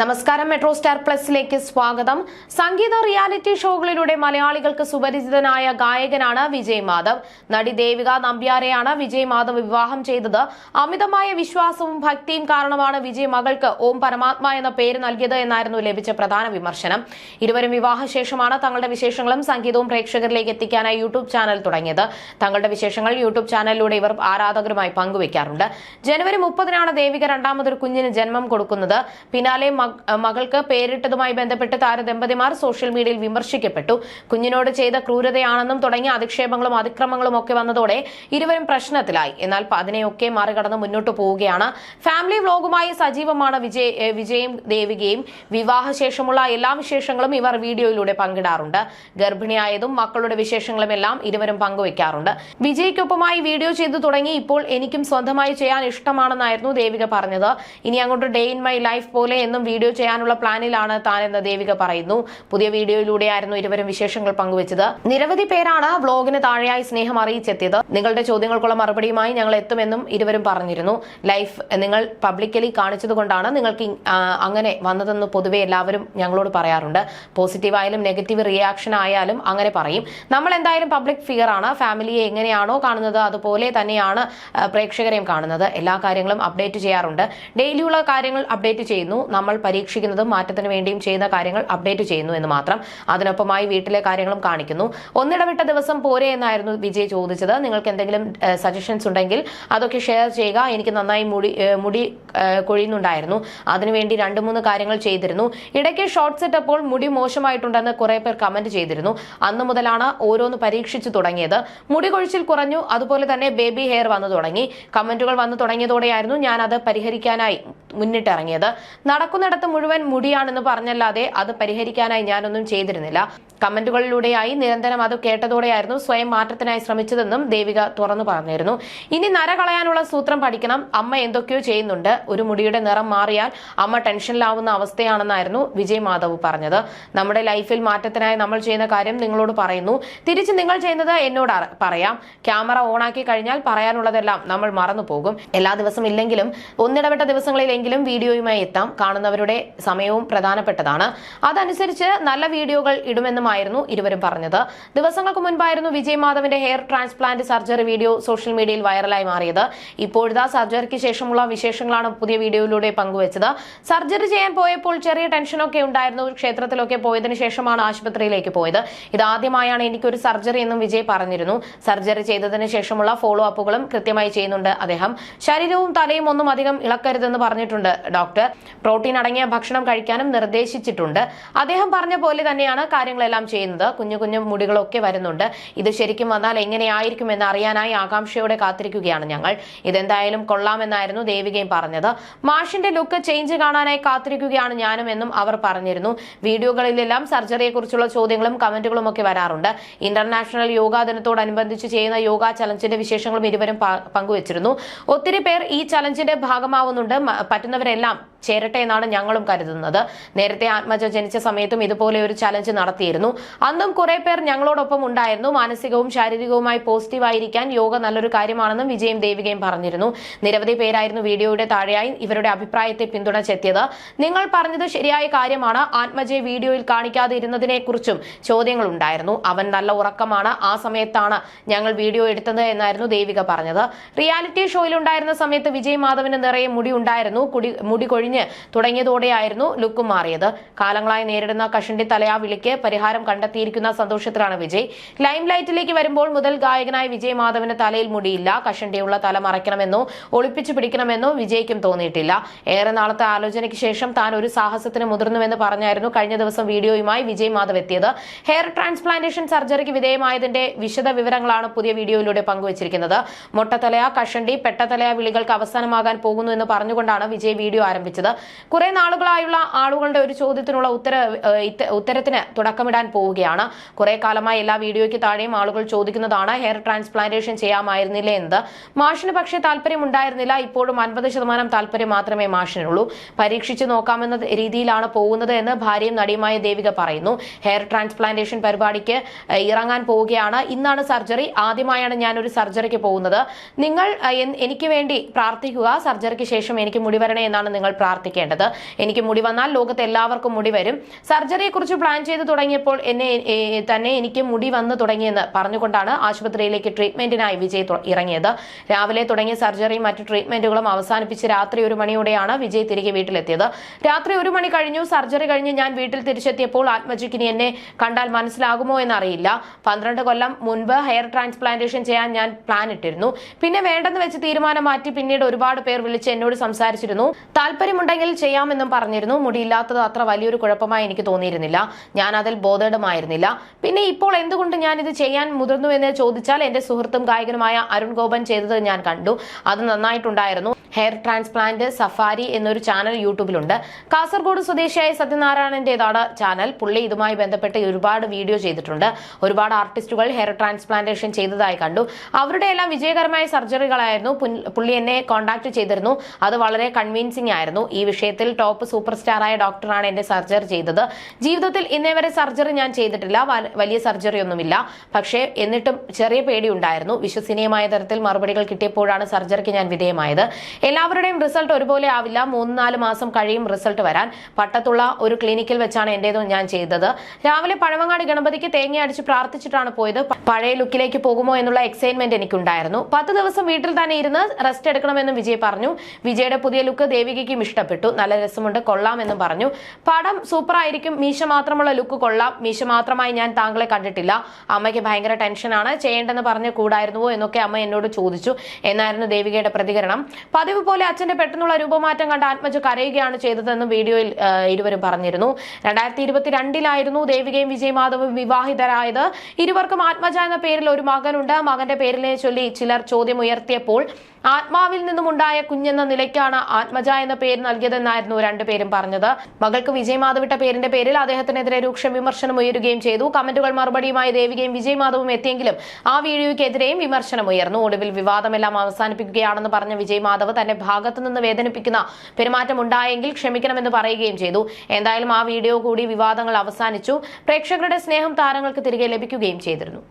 നമസ്കാരം metro star പ്ലസിലേക്ക് സ്വാഗതം. സംഗീത reality ഷോകളിലൂടെ മലയാളികൾക്ക് സുപരിചിതനായ ഗായകനാണ് വിജയ് മാധവ്. നടി ദേവിക നമ്പ്യാരെയാണ് വിജയ് മാധവ് വിവാഹം ചെയ്തത്. അമിതമായ വിശ്വാസവും ഭക്തിയും കാരണമാണ് വിജയ് മകൾക്ക് ഓം പരമാത്മ എന്ന പേര് നൽകിയത് എന്നായിരുന്നു ലഭിച്ച പ്രധാന വിമർശനം. ഇരുവരും വിവാഹശേഷമാണ് തങ്ങളുടെ വിശേഷങ്ങളും സംഗീതവും പ്രേക്ഷകരിലേക്ക് എത്തിക്കാനായി യൂട്യൂബ് ചാനൽ തുടങ്ങിയത്. തങ്ങളുടെ വിശേഷങ്ങൾ യൂട്യൂബ് ചാനലിലൂടെ ഇവർ ആരാധകരുമായി പങ്കുവയ്ക്കാറുണ്ട് ജനുവരി മുപ്പതിനാണ് ദേവിക രണ്ടാമതൊരു കുഞ്ഞിന് ജന്മം കൊടുക്കുന്നത്. പിന്നാലെ മകൾക്ക് പേരിട്ടതുമായി ബന്ധപ്പെട്ട് താരദമ്പതിമാർ സോഷ്യൽ മീഡിയയിൽ വിമർശിക്കപ്പെട്ടു. കുഞ്ഞിനോട് ചെയ്ത ക്രൂരതയാണെന്നും തുടങ്ങിയ അധിക്ഷേപങ്ങളും അതിക്രമങ്ങളും ഒക്കെ വന്നതോടെ ഇരുവരും പ്രശ്നത്തിലായി. എന്നാൽ അതിനെയൊക്കെ മറികടന്ന് മുന്നോട്ട് പോവുകയാണ്. ഫാമിലി വ്ലോഗുമായി സജീവമാണ് വിജയ് വിജയും ദേവികയും വിവാഹശേഷമുള്ള എല്ലാ വിശേഷങ്ങളും ഇവർ വീഡിയോയിലൂടെ പങ്കിടാറുണ്ട്. ഗർഭിണിയായതും മക്കളുടെ വിശേഷങ്ങളും എല്ലാം ഇരുവരും പങ്കുവെക്കാറുണ്ട്. വിജയ്ക്കൊപ്പമായി വീഡിയോ ചെയ്തു തുടങ്ങി ഇപ്പോൾ എനിക്കും സ്വന്തമായി ചെയ്യാൻ ഇഷ്ടമാണെന്നായിരുന്നു ദേവിക പറഞ്ഞത്. ഇനി അങ്ങോട്ട് ഡേ ഇൻ മൈ ലൈഫ് പോലെ എന്നും വീഡിയോ ചെയ്യാനുള്ള പ്ലാനിലാണ് താനെന്ന് ദേവിക പറയുന്നു. പുതിയ വീഡിയോയിലൂടെയായിരുന്നു ഇരുവരും വിശേഷങ്ങൾ പങ്കുവച്ചത്. നിരവധി പേരാണ് വ്ലോഗിന് താഴെയായി സ്നേഹം അറിയിച്ചെത്തിയത്. നിങ്ങളുടെ ചോദ്യങ്ങൾക്കുള്ള മറുപടിയുമായി ഞങ്ങൾ എത്തുമെന്നും ഇരുവരും പറഞ്ഞിരുന്നു. ലൈഫ് നിങ്ങൾ പബ്ലിക്കലി കാണിച്ചതുകൊണ്ടാണ് നിങ്ങൾക്ക് അങ്ങനെ വന്നതെന്ന് പൊതുവെ എല്ലാവരും ഞങ്ങളോട് പറയാറുണ്ട്. പോസിറ്റീവ് ആയാലും നെഗറ്റീവ് റിയാക്ഷൻ ആയാലും അങ്ങനെ പറയും. നമ്മൾ എന്തായാലും പബ്ലിക് ഫിഗർ ആണ്. ഫാമിലിയെ എങ്ങനെയാണോ കാണുന്നത് അതുപോലെ തന്നെയാണ് പ്രേക്ഷകരെയും കാണുന്നത്. എല്ലാ കാര്യങ്ങളും അപ്ഡേറ്റ് ചെയ്യാറുണ്ട്. ഡെയിലിയുള്ള കാര്യങ്ങൾ അപ്ഡേറ്റ് ചെയ്യുന്നു. നമ്മൾ പരീക്ഷിക്കുന്നതും മാറ്റത്തിന് വേണ്ടിയും ചെയ്യുന്ന കാര്യങ്ങൾ അപ്ഡേറ്റ് ചെയ്യുന്നു എന്ന് മാത്രം അതിനൊപ്പമായി വീട്ടിലെ കാര്യങ്ങളും കാണിക്കുന്നു. ഒന്നിടവിട്ട ദിവസം പോരെ എന്നായിരുന്നു വിജയ് ചോദിച്ചത്. നിങ്ങൾക്ക് എന്തെങ്കിലും സജഷൻസ് ഉണ്ടെങ്കിൽ അതൊക്കെ ഷെയർ ചെയ്യുക. എനിക്ക് നന്നായി മുടി മുടി കൊഴിയുന്നുണ്ടായിരുന്നു. അതിനുവേണ്ടി രണ്ട് മൂന്ന് കാര്യങ്ങൾ ചെയ്തിരുന്നു. ഇടയ്ക്ക് ഷോർട്ട്സ് ഇട്ടപ്പോൾ മുടി മോശമായിട്ടുണ്ടെന്ന് കുറെ പേർ കമന്റ് ചെയ്തിരുന്നു. അന്ന് മുതലാണ് ഓരോന്ന് പരീക്ഷിച്ചു തുടങ്ങിയത്. മുടി കൊഴിച്ചിൽ കുറഞ്ഞു. അതുപോലെ തന്നെ ബേബി ഹെയർ വന്നു തുടങ്ങി. കമന്റുകൾ വന്നു തുടങ്ങിയതോടെയായിരുന്നു ഞാൻ അത് പരിഹരിക്കാനായി മുന്നിട്ടിറങ്ങിയത്. നടക്കുന്നിടത്ത് മുഴുവൻ മുടിയാണെന്ന് പറഞ്ഞല്ലാതെ അത് പരിഹരിക്കാനായി ഞാനൊന്നും ചെയ്തിരുന്നില്ല. കമന്റുകളിലൂടെയായി നിരന്തരം അത് കേട്ടതോടെയായിരുന്നു സ്വയം മാറ്റത്തിനായി ശ്രമിച്ചതെന്നും ദേവിക തുറന്നു പറഞ്ഞിരുന്നു. ഇനി നര കളയാനുള്ള സൂത്രം പഠിക്കണം. അമ്മ എന്തൊക്കെയോ ചെയ്യുന്നുണ്ട്. ഒരു മുടിയുടെ നിറം മാറിയാൽ അമ്മ ടെൻഷനിലാവുന്ന അവസ്ഥയാണെന്നായിരുന്നു വിജയ് മാധവ് പറഞ്ഞത്. നമ്മുടെ ലൈഫിൽ മാറ്റത്തിനായി നമ്മൾ ചെയ്യുന്ന കാര്യം നിങ്ങളോട് പറയുന്നു. തിരിച്ച് നിങ്ങൾ ചെയ്യുന്നത് എന്നോട് പറയാം. ക്യാമറ ഓണാക്കി കഴിഞ്ഞാൽ പറയാനുള്ളതെല്ലാം നമ്മൾ മറന്നു പോകും എല്ലാ ദിവസം ഇല്ലെങ്കിലും ഒന്നിടവിട്ട ദിവസങ്ങളിലെങ്കിലും വീഡിയോയുമായി എത്താം. കാണുന്നവരുടെ സമയവും പ്രധാനപ്പെട്ടതാണ്. അതനുസരിച്ച് നല്ല വീഡിയോകൾ ഇടുമെന്നുമായിരുന്നു ഇരുവരും പറഞ്ഞത്. ദിവസങ്ങൾക്ക് മുൻപായിരുന്നു വിജയ് മാധവന്റെ hair transplant surgery video social മീഡിയയിൽ വൈറലായി മാറിയത്. ഇപ്പോഴത്തെ സർജറിക്ക് ശേഷമുള്ള വിശേഷങ്ങളാണ് പുതിയ വീഡിയോയിലൂടെ പങ്കുവച്ചത്. സർജറി ചെയ്യാൻ പോയപ്പോൾ ചെറിയ ടെൻഷനൊക്കെ ഉണ്ടായിരുന്നു. ക്ഷേത്രത്തിലൊക്കെ പോയതിനു ശേഷമാണ് ആശുപത്രിയിലേക്ക് പോയത്. ഇതാദ്യമായാണ് എനിക്കൊരു സർജറി എന്നും വിജയ് പറഞ്ഞിരുന്നു. സർജറി ചെയ്തതിന് ശേഷമുള്ള ഫോളോ അപ്പുകളും കൃത്യമായി ചെയ്യുന്നുണ്ട് അദ്ദേഹം. ശരീരവും തലയും ഒന്നും അധികം ഇളക്കരുതെന്ന് പറഞ്ഞിട്ടുണ്ട് ഡോക്ടർ. പ്രോട്ടീൻ അടങ്ങിയ ഭക്ഷണം കഴിക്കാനും നിർദ്ദേശിച്ചിട്ടുണ്ട്. അദ്ദേഹം പറഞ്ഞ പോലെ തന്നെയാണ് കാര്യങ്ങളെല്ലാം ചെയ്യുന്നത്. കുഞ്ഞു കുഞ്ഞു മുടികളൊക്കെ വരുന്നുണ്ട്. ഇത് ശരിക്കും വന്നാൽ എങ്ങനെയായിരിക്കും എന്ന് അറിയാനായി ആകാംക്ഷയോടെ കാത്തിരിക്കുകയാണ് ഞങ്ങൾ. ഇതെന്തായാലും കൊള്ളാമെന്നായിരുന്നു ദേവികയും പറഞ്ഞത്. മാഷിന്റെ ലുക്ക് ചേഞ്ച് കാണാനായി കാത്തിരിക്കുകയാണ് ഞാനും എന്നും അവർ പറഞ്ഞിരുന്നു. വീഡിയോകളിലെല്ലാം സർജറിയെക്കുറിച്ചുള്ള ചോദ്യങ്ങളും കമന്റുകളും ഒക്കെ വരാറുണ്ട്. ഇന്റർനാഷണൽ യോഗാ ദിനത്തോടനുബന്ധിച്ച് ചെയ്യുന്ന യോഗ ചലഞ്ചിന്റെ വിശേഷങ്ങളും ഇരുവരും പങ്കുവച്ചിരുന്നു. ഒത്തിരി പേർ ഈ ചലഞ്ചിന്റെ ഭാഗമാവുന്നുണ്ട്. പറ്റുന്നവരെല്ലാം ചേരട്ടെ എന്നാണ് ഞങ്ങളും കരുതുന്നത്. നേരത്തെ ആത്മജ ജനിച്ച സമയത്തും ഇതുപോലെ ഒരു ചലഞ്ച് നടത്തിയിരുന്നു. അന്നും കുറെ പേർ ഞങ്ങളോടൊപ്പം ഉണ്ടായിരുന്നു. മാനസികവും ശാരീരികവുമായി പോസിറ്റീവ് ആയിരിക്കാൻ യോഗ നല്ലൊരു കാര്യമാണെന്നും വിജയും ദേവികയും പറഞ്ഞിരുന്നു. നിരവധി പേരായിരുന്നു വീഡിയോയുടെ താഴെയായി ഇവരുടെ അഭിപ്രായത്തെ പിന്തുണച്ചെത്തിയത്. നിങ്ങൾ പറഞ്ഞത് ശരിയായ കാര്യമാണ്. ആത്മജയെ വീഡിയോയിൽ കാണിക്കാതെ ഇരുന്നതിനെ കുറിച്ചും ചോദ്യങ്ങൾ ഉണ്ടായിരുന്നു. അവൻ നല്ല ഉറക്കമാണ്. ആ സമയത്താണ് ഞങ്ങൾ വീഡിയോ എടുത്തത് എന്നായിരുന്നു ദേവിക പറഞ്ഞത്. റിയാലിറ്റി ഷോയിൽ ഉണ്ടായിരുന്ന സമയത്ത് വിജയ് മാധവന് നിറയെ മുടി ഉണ്ടായിരുന്നു. മുടി കൊഴിഞ്ഞ് തുടങ്ങിയതോടെയായിരുന്നു ലുക്ക് മാറിയത്. കാലങ്ങളായി നേരിടുന്ന കഷണ്ടി തലയാ വിളിക്ക് പരിഹാരം കണ്ടെത്തിയിരിക്കുന്ന സന്തോഷത്തിലാണ് വിജയ്. ലൈം ലൈറ്റിലേക്ക് വരുമ്പോൾ മുതൽ ഗായകനായ വിജയ് മാധവന് തലയിൽ മുടിയില്ല. കഷണ്ടിയുള്ള തല മറയ്ക്കണമെന്നോ ഒളിപ്പിച്ചു പിടിക്കണമെന്നോ വിജയ്ക്കും തോന്നിയിട്ടില്ല. ഏറെ നാളത്തെ ആലോചനയ്ക്ക് ശേഷം താൻ ഒരു സാഹസത്തിന് മുതിർന്നുവെന്ന് പറഞ്ഞായിരുന്നു കഴിഞ്ഞ ദിവസം വീഡിയോയുമായി വിജയ് മാധവ് എത്തിയത്. ഹെയർ ട്രാൻസ്പ്ലാന്റേഷൻ സർജറിക്ക് വിധേയമായതിന്റെ വിശദ വിവരങ്ങളാണ് പുതിയ വീഡിയോയിലൂടെ പങ്കുവച്ചിരിക്കുന്നത്. മൊട്ടത്തലയ കഷണ്ടി പെട്ടത്തലയ വിളികൾക്ക് അവസാനമാകാൻ പോകുന്നു എന്ന് പറഞ്ഞുകൊണ്ടാണ് വിജയ് വീഡിയോ ആരംഭിച്ചത്. കുറെ നാളുകളായുള്ള ആളുകളുടെ ഒരു ചോദ്യത്തിനുള്ള ഉത്തര ഉത്തരത്തിന് തുടക്കമിടാൻ പോവുകയാണ്. കുറെ കാലമായി എല്ലാ വീഡിയോയ്ക്ക് താഴെയും ആളുകൾ ചോദിക്കുന്നതാണ് ഹെയർ ട്രാൻസ്പ്ലാന്റേഷൻ ചെയ്യാമായിരുന്നില്ലേ എന്ത് മാഷിന് പക്ഷേ താല്പര്യം ഉണ്ടായിരുന്നില്ല. ഇപ്പോഴും അൻപത് ശതമാനം താല്പര്യം മാത്രമേ മാഷിനുള്ളൂ. പരീക്ഷിച്ചു നോക്കാമെന്ന രീതിയിലാണ് പോകുന്നത് എന്ന് ഭാര്യയും നടിയുമായ ദേവിക പറയുന്നു. ഹെയർ ട്രാൻസ്പ്ലാന്റേഷൻ പരിപാടിക്ക് ഇറങ്ങാൻ പോവുകയാണ്. ഇന്നാണ് സർജറി. ആദ്യമായാണ് ഞാൻ ഒരു സർജറിക്ക് പോകുന്നത്. നിങ്ങൾ എനിക്ക് വേണ്ടി പ്രാർത്ഥിക്കുക. സർജറിക്ക് ശേഷം എനിക്ക് മുടി വരണേ എന്നാണ് നിങ്ങൾ പ്രാർത്ഥിക്കേണ്ടത്. എനിക്ക് മുടി വന്നാൽ ലോകത്ത് എല്ലാവർക്കും മുടി വരും. സർജറിയെ കുറിച്ച് പ്ലാൻ ചെയ്ത് തുടങ്ങിയപ്പോൾ എന്നെ തന്നെ എനിക്ക് മുടി വന്ന് തുടങ്ങിയെന്ന് പറഞ്ഞുകൊണ്ടാണ് ആശുപത്രിയിലേക്ക് ട്രീറ്റ്മെന്റിനായി വിജയ് ഇറങ്ങിയത്. രാവിലെ തുടങ്ങിയ സർജറിയും മറ്റു ട്രീറ്റ്മെന്റുകളും അവസാനിപ്പിച്ച് രാത്രി ഒരു മണിയോടെയാണ് വിജയ് തിരികെ വീട്ടിലെത്തിയത്. രാത്രി ഒരു മണി കഴിഞ്ഞു. സർജറി കഴിഞ്ഞ് ഞാൻ വീട്ടിൽ തിരിച്ചെത്തിയപ്പോൾ ആത്മജിക്കിനി എന്നെ കണ്ടാൽ മനസ്സിലാകുമോ എന്നറിയില്ല. പന്ത്രണ്ട് കൊല്ലം മുൻപ് ഹെയർ ട്രാൻസ്പ്ലാന്റേഷൻ ചെയ്യാൻ ഞാൻ പ്ലാൻ ഇട്ടിരുന്നു. പിന്നെ വേണ്ടെന്ന് വെച്ച് തീരുമാനം മാറ്റി പിന്നീട് ഒരുപാട് പേർ വിളിച്ച് എന്നോട് സംസാരിച്ചിരുന്നു. താല്പര്യമുണ്ടെങ്കിൽ ചെയ്യാമെന്നും പറഞ്ഞിരുന്നു. മുടിയില്ലാത്തത് അത്ര വലിയൊരു കുഴപ്പമായി എനിക്ക് തോന്നിയിരുന്നില്ല. ഞാൻ അതിൽ ബോധേഡമായിരുന്നില്ല. പിന്നെ ഇപ്പോൾ എന്തുകൊണ്ട് ഞാൻ ഇത് ചെയ്യാൻ മുതിർന്നു എന്ന് ചോദിച്ചാൽ എന്റെ സുഹൃത്തും ഗായകനുമായ അരുൺ ഗോപൻ ചെയ്തത് ഞാൻ കണ്ടു. അത് നന്നായിട്ടുണ്ടായിരുന്നു. ഹെയർ ട്രാൻസ്പ്ലാന്റ് സഫാരി എന്നൊരു ചാനൽ യൂട്യൂബിലുണ്ട്. കാസർഗോഡ് സ്വദേശിയായ സത്യനാരായണന്റേതാണ് ചാനൽ. പുള്ളി ഇതുമായി ബന്ധപ്പെട്ട് ഒരുപാട് വീഡിയോ ചെയ്തിട്ടുണ്ട്. ഒരുപാട് ആർട്ടിസ്റ്റുകൾ ഹെയർ ട്രാൻസ്പ്ലാന്റേഷൻ ചെയ്തതായി കണ്ടു. അവരുടെ എല്ലാം വിജയകരമായ സർജറികളായിരുന്നു. പുള്ളി എന്നെ കോൺടാക്ട് ചെയ്തിരുന്നു. അത് വളരെ കൺവിൻസിംഗ് ആയിരുന്നു. ഈ വിഷയത്തിൽ ടോപ്പ് സൂപ്പർ സ്റ്റാറായ ഡോക്ടറാണ് എന്റെ സർജറി ചെയ്തത്. ജീവിതത്തിൽ ഇന്നേ വരെ സർജറി ഞാൻ ചെയ്തിട്ടില്ല. വലിയ സർജറി ഒന്നുമില്ല. പക്ഷേ എന്നിട്ടും ചെറിയ പേടിയുണ്ടായിരുന്നു വിശ്വസനീയമായ തരത്തിൽ മറുപടികൾ കിട്ടിയപ്പോഴാണ് സർജറിക്ക് ഞാൻ വിധേയമായത്. എല്ലാവരുടെയും റിസൾട്ട് ഒരുപോലെ ആവില്ല. മൂന്ന് നാല് മാസം കഴിയും റിസൾട്ട് വരാൻ. പട്ടത്തുള്ള ഒരു ക്ലിനിക്കിൽ വെച്ചാണ് എന്റേതും ഞാൻ ചെയ്തത്. രാവിലെ പഴവങ്ങാടി ഗണപതിക്ക് തേങ്ങ അടിച്ച് പ്രാർത്ഥിച്ചിട്ടാണ് പോയത്. പഴയ ലുക്കിലേക്ക് പോകുമോ എന്നുള്ള എക്സൈറ്റ്മെന്റ് എനിക്കുണ്ടായിരുന്നു. പത്ത് ദിവസം വീട്ടിൽ തന്നെ ഇരുന്ന് റെസ്റ്റ് എടുക്കണമെന്നും വിജയ് പറഞ്ഞു. വിജയുടെ പുതിയ ലുക്ക് ദേവികയ്ക്കും ഇഷ്ടപ്പെട്ടു. നല്ല രസമുണ്ട് കൊള്ളാമെന്നും പറഞ്ഞു. പടം സൂപ്പർ ആയിരിക്കും മീശ മാത്രമുള്ള ലുക്ക് കൊള്ളാം. മീശ മാത്രമായി ഞാൻ താങ്കളെ കണ്ടിട്ടില്ല. അമ്മയ്ക്ക് ഭയങ്കര ടെൻഷനാണ് ചെയ്യേണ്ടെന്ന് പറഞ്ഞു കൂടായിരുന്നുവോ എന്നൊക്കെ അമ്മ എന്നോട് ചോദിച്ചു. എന്നായിരുന്നു ദേവികയുടെ പ്രതികരണം. പതിവ് പോലെ അച്ഛന്റെ പെട്ടെന്നുള്ള രൂപമാറ്റം കണ്ട് ആത്മജ കരയുകയാണ് ചെയ്തതെന്നും വീഡിയോയിൽ ഇരുവരും പറഞ്ഞിരുന്നു. രണ്ടായിരത്തി ഇരുപത്തിരണ്ടിലായിരുന്നു ദേവികയും വിജയ് മാധവും വിവാഹിതരായത്. ഇരുവർക്കും ആത്മജ എന്ന പേരിൽ ഒരു മകനുണ്ട്. മകന്റെ പേരിനെ ചൊല്ലി ചിലർ ചോദ്യം ഉയർത്തിയപ്പോൾ ആത്മാവിൽ നിന്നുമുണ്ടായ കുഞ്ഞെന്ന നിലയ്ക്കാണ് ആത്മജ എന്ന പേര് നൽകിയതെന്നായിരുന്നു രണ്ടുപേരും പറഞ്ഞത്. മകൾക്ക് വിജയ് മാധവ് പേരിന്റെ പേരിൽ അദ്ദേഹത്തിനെതിരെ രൂക്ഷ വിമർശനം ഉയരുകയും ചെയ്തു. കമന്റുകൾ മറുപടിയുമായി ദേവികയും വിജയ് മാധവും എത്തിയെങ്കിലും ആ വീഡിയോയ്ക്കെതിരെയും വിമർശനം ഉയർന്നു. ഒടുവിൽ വിവാദമെല്ലാം അവസാനിപ്പിക്കുകയാണെന്ന് പറഞ്ഞ വിജയ് മാധവ് തന്റെ ഭാഗത്തു നിന്ന് വേദനിപ്പിക്കുന്ന പെരുമാറ്റം ഉണ്ടായെങ്കിൽ ക്ഷമിക്കണമെന്ന് പറയുകയും ചെയ്തു. എന്തായാലും ആ വീഡിയോ കൂടി വിവാദങ്ങൾ അവസാനിച്ചു. പ്രേക്ഷകരുടെ സ്നേഹം താരങ്ങൾക്ക് തിരികെ ലഭിക്കുകയും ചെയ്തിരുന്നു.